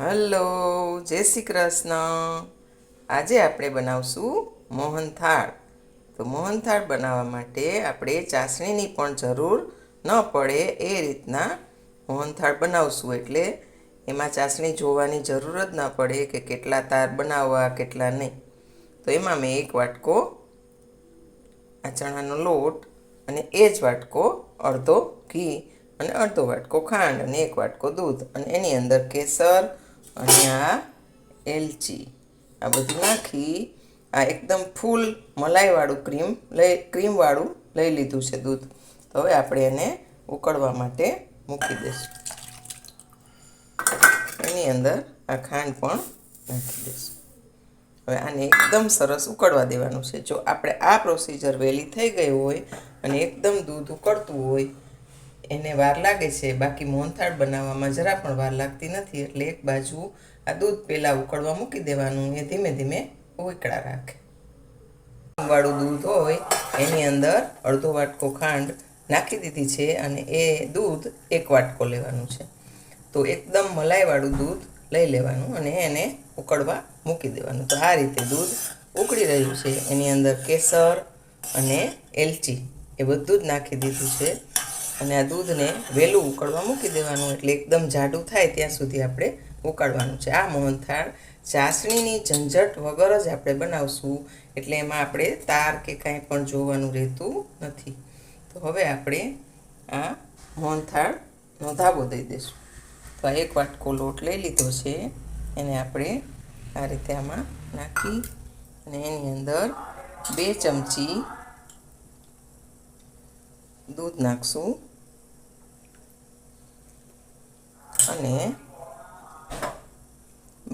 Hello, જય શ્રી કૃષ્ણ. આજે આપણે બનાવશું મોહનથાળ તો મોહનથાળ બનાવવા માટે આપણે ચાસણીની પણ જરૂર ન પડે એ રીતના મોહનથાળ બનાવશું. એટલે એમાં ચાસણી જોવાની જરૂર જ ન પડે કે કેટલા તાર બનાવવા, કેટલા નહીં. તો એમાં મેં એક વાટકો આ ચણાનો લોટ અને એ જ વાટકો અડધો ઘી અને અડધો વાટકો ખાંડ અને એક વાટકો દૂધ અને એની અંદર કેસર અને આ એલચી. આ બધું નાખી આ એકદમ ફૂલ મલાઈવાળું ક્રીમ લઈ, ક્રીમવાળું લઈ લીધું છે દૂધ. તો હવે આપણે એને ઉકળવા માટે મૂકી દઈશું. એની અંદર આ ખાંડ પણ નાખી દઈશું. હવે આને એકદમ સરસ ઉકળવા દેવાનું છે. જો આપણે આ પ્રોસીજર વહેલી થઈ ગઈ હોય અને એકદમ દૂધ ઉકળતું હોય એને વાર લાગે છે. બાકી મોહનથાળ બનાવવામાં જરા પણ વાર લાગતી નથી. એટલે એક બાજુ આ દૂધ પહેલાં ઉકળવા મૂકી દેવાનું. એ ધીમે ધીમે ઉકળા રાખે. વાળું દૂધ હોય, એની અંદર અડધો વાટકો ખાંડ નાખી દીધી છે અને એ દૂધ એક વાટકો લેવાનું છે. તો એકદમ મલાઈવાળું દૂધ લઈ લેવાનું અને એને ઉકળવા મૂકી દેવાનું. તો આ રીતે દૂધ ઉકળી રહ્યું છે. એની અંદર કેસર અને એલચી એ બધું જ નાખી દીધું છે. અને આ દૂધને વહેલું ઉકળવા મૂકી દેવાનું એટલે એકદમ જાડું થાય ત્યાં સુધી આપણે ઉકાળવાનું છે. આ મોહનથાળ ચાસણીની ઝંઝટ વગર જ આપણે બનાવશું એટલે એમાં આપણે તાર કે કાંઈ પણ જોવાનું રહેતું નથી. તો હવે આપણે આ મોહનથાળનો ધાબો દઈ દઈશું. તો આ એક વાટકો લોટ લઈ લીધો છે. એને આપણે આ રીતે આમાં નાખી અને એની અંદર બે ચમચી દૂધ નાખશું. અને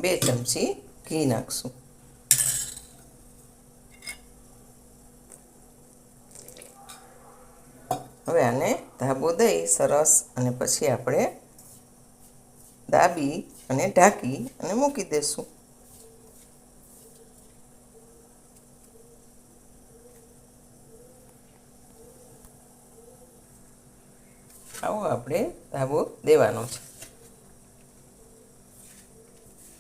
બે ચમચી ઘી નાખશું. હવે આને ધાબો દઈ સરસ અને પછી આપણે દાબી અને ઢાંકી અને મૂકી દઈશું આવો આપણે ધાબો દેવાનો છે.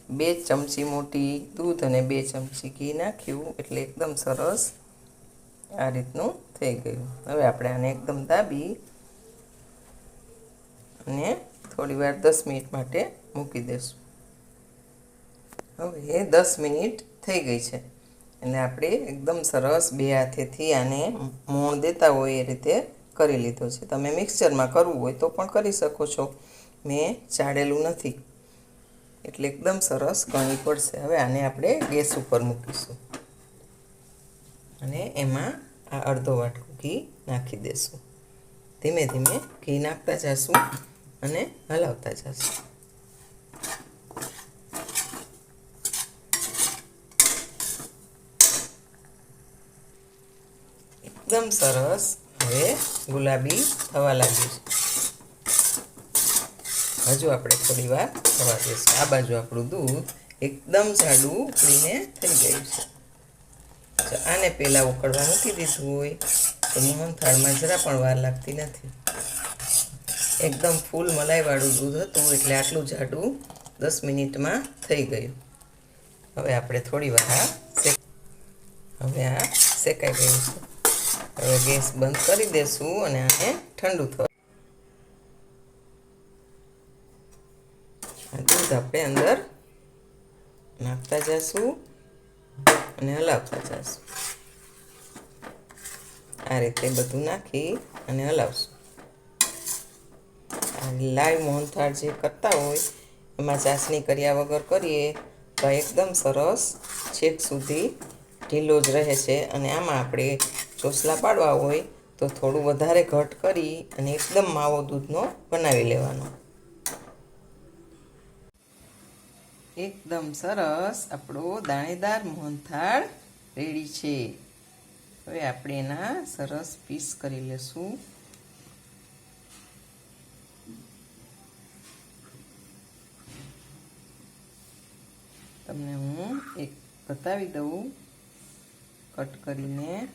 બે ચમચી મોટી દૂધ અને બે ચમચી ઘી નાખ્યું એટલે એકદમ સરસ આ રીતનું થઈ ગયું. હવે આપણે આને એકદમ દાબી અને થોડી વાર દસ મિનિટ માટે મૂકી દઈશું હવે દસ મિનિટ થઈ ગઈ છે. એટલે આપણે એકદમ સરસ બે હાથેથી આને મોણ દેતા હોય એ રીતે કરી લીધો છે. તમે મિક્સચરમાં કરવું હોય તો પણ કરી શકો છો. મેં ચાળેલું નથી. એટલે એકદમ સરસ ગણી પડશે. હવે આને આપણે ગેસ ઉપર મૂકીશું. અને એમાં આ અડધો વાટકો ઘી નાખી દઈશું ધીમે ધીમે ઘી નાખતા જઈશું અને હલાવતા જઈશું એકદમ સરસ. હવે ગુલાબી થવા લાગ્યું છે. હજુ આપણે થોડી વાર થવા દઈશું આ બાજુ આપણું દૂધ એકદમ જાડું ઉકળીને થઈ ગયું છે. આને પહેલાં ઉકળવા મૂકી દીધું હોય, તો મોહનથાળમાં જરા પણ વાર લાગતી નથી. એકદમ ફૂલ મલાઈવાળું દૂધ હતું, એટલે આટલું જાડું દસ મિનિટમાં થઈ ગયું. હવે આપણે થોડી વાર હવે આ શેકાઈ ગયું છે. હવે ગેસ બંધ કરી દેશું અને આને ઠંડુ થવા દૂધ આપણે અંદર નાખતા જઈશું અને હલાવતા જઈશું આ રીતે બધું નાખી અને હલાવશું. લાઈવ મોહનથાળ જે કરતા હોય, એમાં ચાસણી કર્યા વગર કરીએ તો એકદમ સરસ છેક સુધી ઢીલો જ રહે છે અને આમાં આપણે ચોસલા પાડવા હોય તો થોડું વધારે ઘટ કરી અને એકદમ માવો દૂધનો બનાવી લેવાનો. એકદમ સરસ આપણો દાણેદાર મોહનથાળ રેડી છે. હવે આપણે એના સરસ પીસ કરી લેશું. તમને હું એક બતાવી દઉં. કટ કરીને.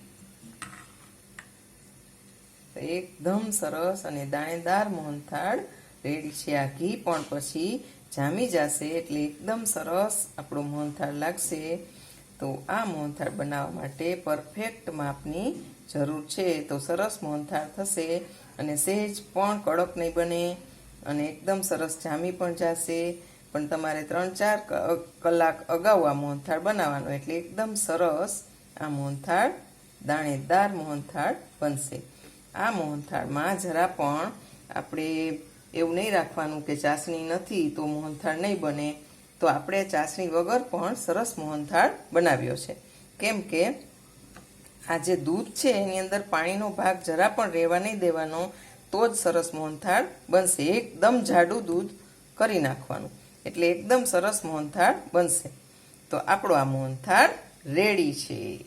એકદમ સરસ અને દાણેદાર મોહનથાળ રેડી છે. આ ઘી પણ પછી જામી જશે એટલે એકદમ સરસ આપણો મોહનથાળ લાગશે. તો આ મોહનથાળ બનાવવા માટે પરફેક્ટ માપની જરૂર છે. તો સરસ મોહનથાળ થશે અને સહેજ પણ કડક નહીં બને અને એકદમ સરસ જામી પણ જશે. પણ તમારે ત્રણ ચાર કલાક અગાઉ આ મોહનથાળ બનાવવાનો એટલે એકદમ સરસ આ મોહનથાળ, દાણેદાર મોહનથાળ બનશે. આ મોહનથાળમાં જરા પણ આપણે એવું નહીં રાખવાનું કે ચાસણી નથી તો મોહનથાળ નહીં બને. તો આપણે ચાસણી વગર પણ સરસ મોહનથાળ બનાવ્યો છે. કેમ કે આ જે દૂધ છે એની અંદર પાણીનો ભાગ જરા પણ રહેવા નહીં દેવાનો, તો જ સરસ મોહનથાળ બનશે. એકદમ જાડું દૂધ કરી નાખવાનું. એટલે એકદમ સરસ મોહનથાળ બનશે. તો આપણો આ મોહનથાળ રેડી છે.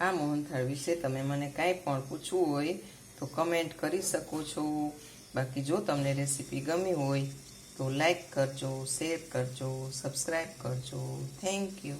આ મોહનથાળ વિશે તમે મને કાંઈ પણ પૂછવું હોય તો કમેન્ટ કરી શકો છો. બાકી જો તમને રેસીપી ગમી હોય તો લાઈક કરજો શેર કરજો સબસ્ક્રાઈબ કરજો. Thank you